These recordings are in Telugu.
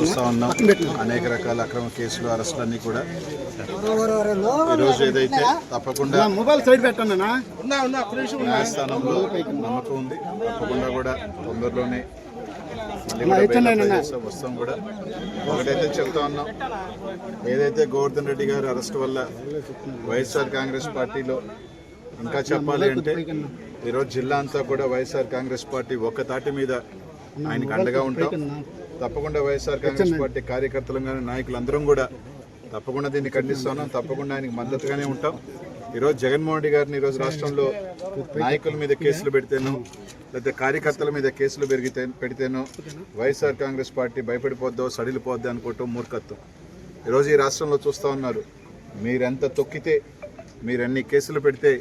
చూస్తూ ఉన్నాం. అనేక రకాల అక్రమ కేసులు అరెస్టులన్నీ కూడా. ఈరోజు ఏదైతే తప్పకుండా మొబైల్ సైడ్ పెట్టండి న్యాయస్థానంలో నమ్మకం ఉంది. తప్పకుండా కూడా తొందరలోనే వస్తాం కూడా. ఒకటైతే చెప్తా ఉన్నాం. ఏదైతే గోవర్ధన్ రెడ్డి గారి అరెస్ట్ వల్ల వైఎస్ఆర్ కాంగ్రెస్ పార్టీలో ఇంకా చెప్పాలి అంటే ఈరోజు జిల్లా అంతా కూడా వైఎస్ఆర్ కాంగ్రెస్ పార్టీ ఒక్క తాటి మీద ఆయనకు అండగా ఉంటాం. తప్పకుండా వైఎస్ఆర్ కాంగ్రెస్ పార్టీ కార్యకర్తలు కానీ నాయకులందరం కూడా తప్పకుండా దీన్ని ఖండిస్తున్నాం తప్పకుండా ఆయనకి మద్దతుగానే ఉంటాం. ఈరోజు జగన్మోహన్ రెడ్డి గారిని ఈరోజు రాష్ట్రంలో నాయకుల మీద కేసులు పెడితేను లేకపోతే కార్యకర్తల మీద కేసులు పెరిగితే పెడితేనో వైఎస్ఆర్ కాంగ్రెస్ పార్టీ భయపడిపోద్దో సడిలిపోద్దో అనుకోవటం మూర్ఖత్వం. ఈరోజు ఈ రాష్ట్రంలో చూస్తూ ఉన్నారు మీరెంత తొక్కితే మీరు ఎన్ని కేసులు పెడితే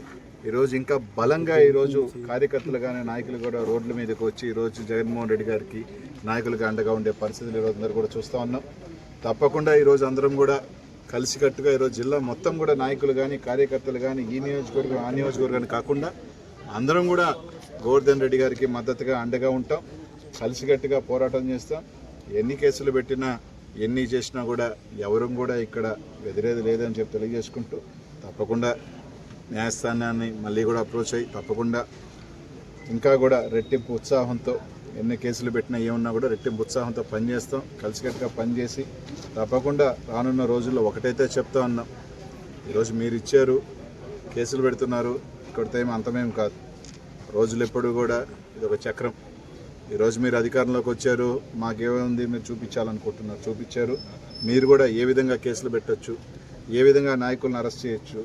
ఈరోజు ఇంకా బలంగా ఈరోజు కార్యకర్తలు కానీ నాయకులు కూడా రోడ్ల మీదకి వచ్చి ఈరోజు జగన్మోహన్ రెడ్డి గారికి నాయకులుగా అండగా ఉండే పరిస్థితులు ఈరోజు అందరూ కూడా చూస్తూ ఉన్నాం. తప్పకుండా ఈరోజు అందరం కూడా కలిసికట్టుగా ఈరోజు జిల్లా మొత్తం కూడా నాయకులు కానీ కార్యకర్తలు కానీ ఈ నియోజకవర్గం ఆ నియోజకవర్గం కాకుండా అందరం కూడా గోవర్ధన్ రెడ్డి గారికి మద్దతుగా అండగా ఉంటాం. కలిసికట్టుగా పోరాటం చేస్తాం. ఎన్ని కేసులు పెట్టినా ఎన్ని చేసినా కూడా ఎవరు కూడా ఇక్కడ బెదిరేది లేదని చెప్పి తెలియజేసుకుంటూ తప్పకుండా న్యాయస్థానాన్ని మళ్ళీ కూడా అప్రోచ్ అయ్యి తప్పకుండా ఇంకా కూడా రెట్టింపు ఉత్సాహంతో ఎన్ని కేసులు పెట్టినా ఏమున్నా కూడా రెట్టింపు ఉత్సాహంతో పనిచేస్తాం. కలిసికట్టుగా పనిచేసి తప్పకుండా రానున్న రోజుల్లో ఒకటైతే చెప్తా ఉన్నాం ఈరోజు మీరు ఇచ్చారు కేసులు పెడుతున్నారు ఇక్కడితో ఏమి అంతమేం కాదు. రోజులు ఎప్పుడు కూడా ఇది ఒక చక్రం. ఈరోజు మీరు అధికారంలోకి వచ్చారు మాకేముంది మీరు చూపించాలనుకుంటున్నారు చూపించారు. మీరు కూడా ఏ విధంగా కేసులు పెట్టచ్చు ఏ విధంగా నాయకులను అరెస్ట్ చేయొచ్చు?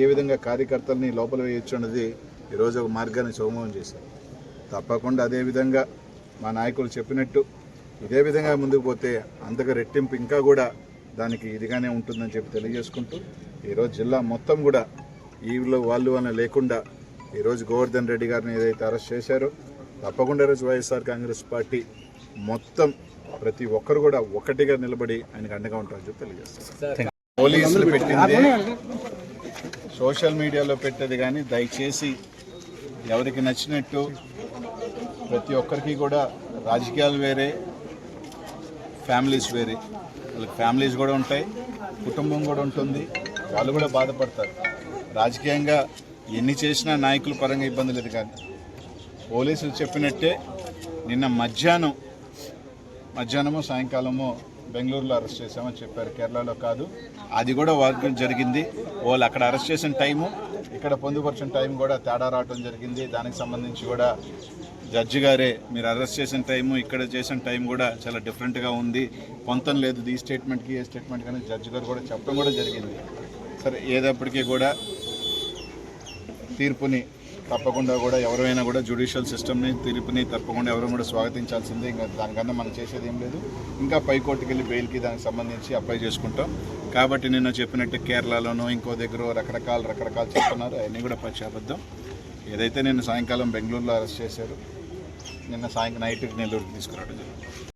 ఏ విధంగా కార్యకర్తల్ని లోపల వేయొచ్చు అన్నది ఈరోజు ఒక మార్గాన్ని సుగమం చేశారు. తప్పకుండా అదేవిధంగా మా నాయకులు చెప్పినట్టు ఇదే విధంగా ముందుకు పోతే అంతగా రెట్టింపు ఇంకా కూడా దానికి ఇదిగానే ఉంటుందని చెప్పి తెలియజేసుకుంటూ ఈరోజు జిల్లా మొత్తం కూడా వీళ్ళు వాళ్ళు అని లేకుండా ఈరోజు గోవర్ధన్ రెడ్డి గారిని ఏదైతే అరెస్ట్ చేశారో తప్పకుండా ఈరోజు వైఎస్ఆర్ కాంగ్రెస్ పార్టీ మొత్తం ప్రతి ఒక్కరు కూడా ఒకటిగా నిలబడి ఆయనకు అండగా ఉంటారని చెప్పి తెలియజేస్తారు పోలీసులు పెట్టింది. సోషల్ మీడియాలో పెట్టేది కానీ దయచేసి ఎవరికి నచ్చినట్టు ప్రతి ఒక్కరికి కూడా రాజకీయాలు వేరే ఫ్యామిలీస్ వేరే. వాళ్ళకి ఫ్యామిలీస్ కూడా ఉంటాయి కుటుంబం కూడా ఉంటుంది వాళ్ళు కూడా బాధపడతారు. రాజకీయంగా ఎన్ని చేసినా నాయకుల పరంగా ఇబ్బంది లేదు కానీ పోలీసులు చెప్పినట్టే నిన్న మధ్యాహ్నం మధ్యాహ్నమో సాయంకాలమో బెంగళూరులో అరెస్ట్ చేశామని చెప్పారు. కేరళలో కాదు. అది కూడా వర్క్ జరిగింది. వాళ్ళు అక్కడ అరెస్ట్ చేసిన టైము ఇక్కడ పొందుపరిచిన టైం కూడా తేడా రావడం జరిగింది. దానికి సంబంధించి కూడా జడ్జి గారే మీరు అరెస్ట్ చేసిన టైము ఇక్కడ చేసిన టైం కూడా చాలా డిఫరెంట్గా ఉంది. పొంతం లేదు. ఈ స్టేట్మెంట్కి ఏ స్టేట్మెంట్ కానీ జడ్జి గారు కూడా చెప్పడం కూడా జరిగింది. సరే ఏదప్పటికీ కూడా తీర్పుని తప్పకుండా కూడా ఎవరైనా కూడా జ్యుడిషియల్ సిస్టమ్ని తీర్పుని తప్పకుండా ఎవరు కూడా స్వాగతించాల్సిందే. ఇంకా దానికన్నా మనం చేసేది ఏం లేదు. ఇంకా పైకోర్టుకి వెళ్ళి బెయిల్కి దానికి సంబంధించి అప్లై చేసుకుంటాం. కాబట్టి నిన్న చెప్పినట్టు కేరళలోనూ ఇంకో దగ్గర రకరకాల రకరకాలు చెప్తున్నారు. అవన్నీ కూడా పచ్చాబద్ధం ఏదైతే నిన్న సాయంకాలం బెంగళూరులో అరెస్ట్ చేశారు నిన్న సాయంకాలం నైట్కి నెల్లూరుకి తీసుకురావడం జరిగింది.